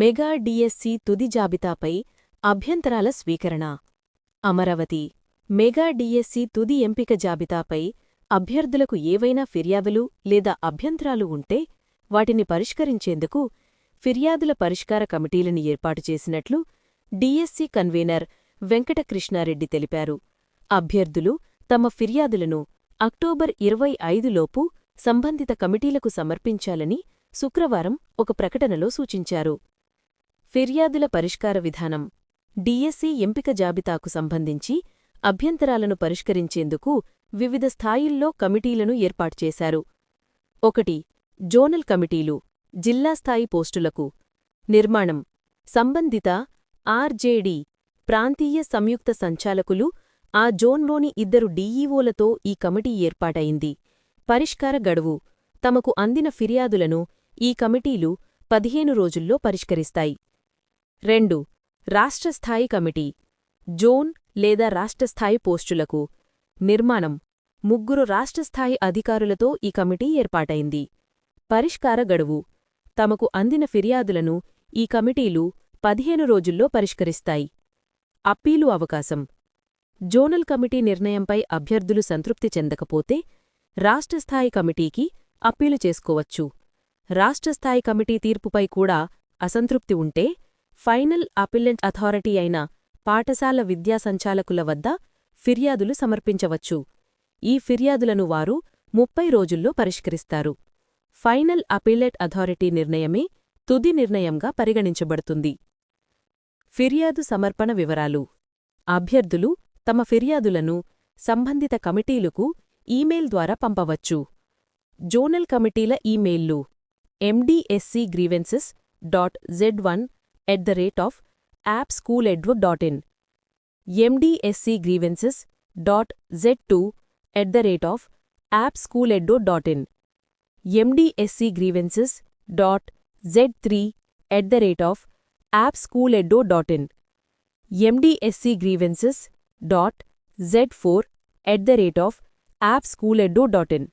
Mega DSC తుది జాబితాపై అభ్యంతరాల స్వీకరణ. Amaravati mega DSC తుది ఎంపిక జాబితాపై అభ్యర్థులకు ఏవైనా ఫిర్యాదులు లేదా అభ్యంతరాలు ఉంటే వాటిని పరిష్కరించేందుకు ఫిర్యాదుల పరిష్కార కమిటీలను ఏర్పాటు చేసినట్లు డిఎస్సి కన్వీనర్ వెంకటకృష్ణారెడ్డి తెలిపారు. అభ్యర్థులు తమ ఫిర్యాదులను అక్టోబర్ ఇరవై ఐదులోపు సంబంధిత కమిటీలకు సమర్పించాలని శుక్రవారం ఒక ప్రకటనలో సూచించారు. ఫిర్యాదుల పరిష్కార విధానం డిఎస్సి ఎంపిక జాబితాకు సంబంధించి అభ్యంతరాలను పరిష్కరించేందుకు వివిధ స్థాయిల్లో కమిటీలను ఏర్పాటు చేశారు. ఒకటి జోనల్ కమిటీలు జిల్లా స్థాయి పోస్టులకు నిర్మాణం సంబంధిత ఆర్జేడి ప్రాంతీయ సంయుక్త సంచాలకులు ఆ జోన్లోని ఇద్దరు డీఈఓలతో ఈ కమిటీ ఏర్పాటైంది. పరిష్కార గడువు తమకు అందిన ఫిర్యాదులను ఈ కమిటీలు పదిహేను రోజుల్లో పరిష్కరిస్తాయి. రెండు. రాష్ట్రస్థాయి కమిటీ. జోన్ లేదా రాష్ట్రస్థాయి పోస్టులకు. నిర్మాణం. ముగ్గురు రాష్ట్రస్థాయి అధికారులతో ఈ కమిటీ ఏర్పాటైంది. పరిష్కార గడువు. తమకు అందిన ఫిర్యాదులను ఈ కమిటీలు పదిహేను రోజుల్లో పరిష్కరిస్తాయి. అప్పీలు అవకాశం. జోనల్ కమిటీ నిర్ణయంపై అభ్యర్థులు సంతృప్తి చెందకపోతే రాష్ట్రస్థాయి కమిటీకి అప్పీలు చేసుకోవచ్చు. రాష్ట్రస్థాయి కమిటీ తీర్పుపై కూడా అసంతృప్తి ఉంటే ఫైనల్ అపిలెంట్ అథారిటీ అయిన పాఠశాల విద్యా సంచాలకుల వద్ద ఫిర్యాదులు సమర్పించవచ్చు. ఈ ఫిర్యాదులను వారు ముప్పై రోజుల్లో పరిష్కరిస్తారు. ఫైనల్ అపీలెట్ అథారిటీ నిర్ణయమే తుది నిర్ణయంగా పరిగణించబడుతుంది. ఫిర్యాదు సమర్పణ వివరాలు. అభ్యర్థులు తమ ఫిర్యాదులను సంబంధిత కమిటీలకు ఈమెయిల్ ద్వారా పంపవచ్చు. జోనల్ కమిటీల ఈమెయిల్లు MDSC grievances dot Z one at the rate of appschooledward.in, mdscgrievances.z2 at the rate of appschooledward.in, mdscgrievances.z3 at the rate of appschooledward.in, mdscgrievances.z4 at the rate of appschooledward.in.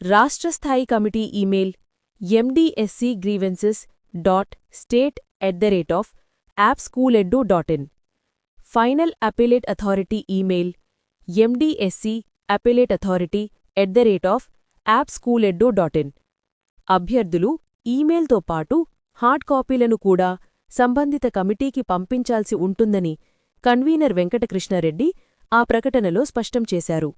ರಾಷ್ಟ್ರಸ್ಥಾಯಿ committee email M D at the rate of app school edu dot in final appellate authority email MDSC appellate authority at the rate of app school edu dot in అభ్యర్థులు ఈమెయిల్తో పాటు hard కాపీలను కూడా సంబంధిత కమిటీకి పంపించాల్సి ఉంటుందని convener Venkatakrishna Reddy ఆ ప్రకటనలో స్పష్టం చేశారు.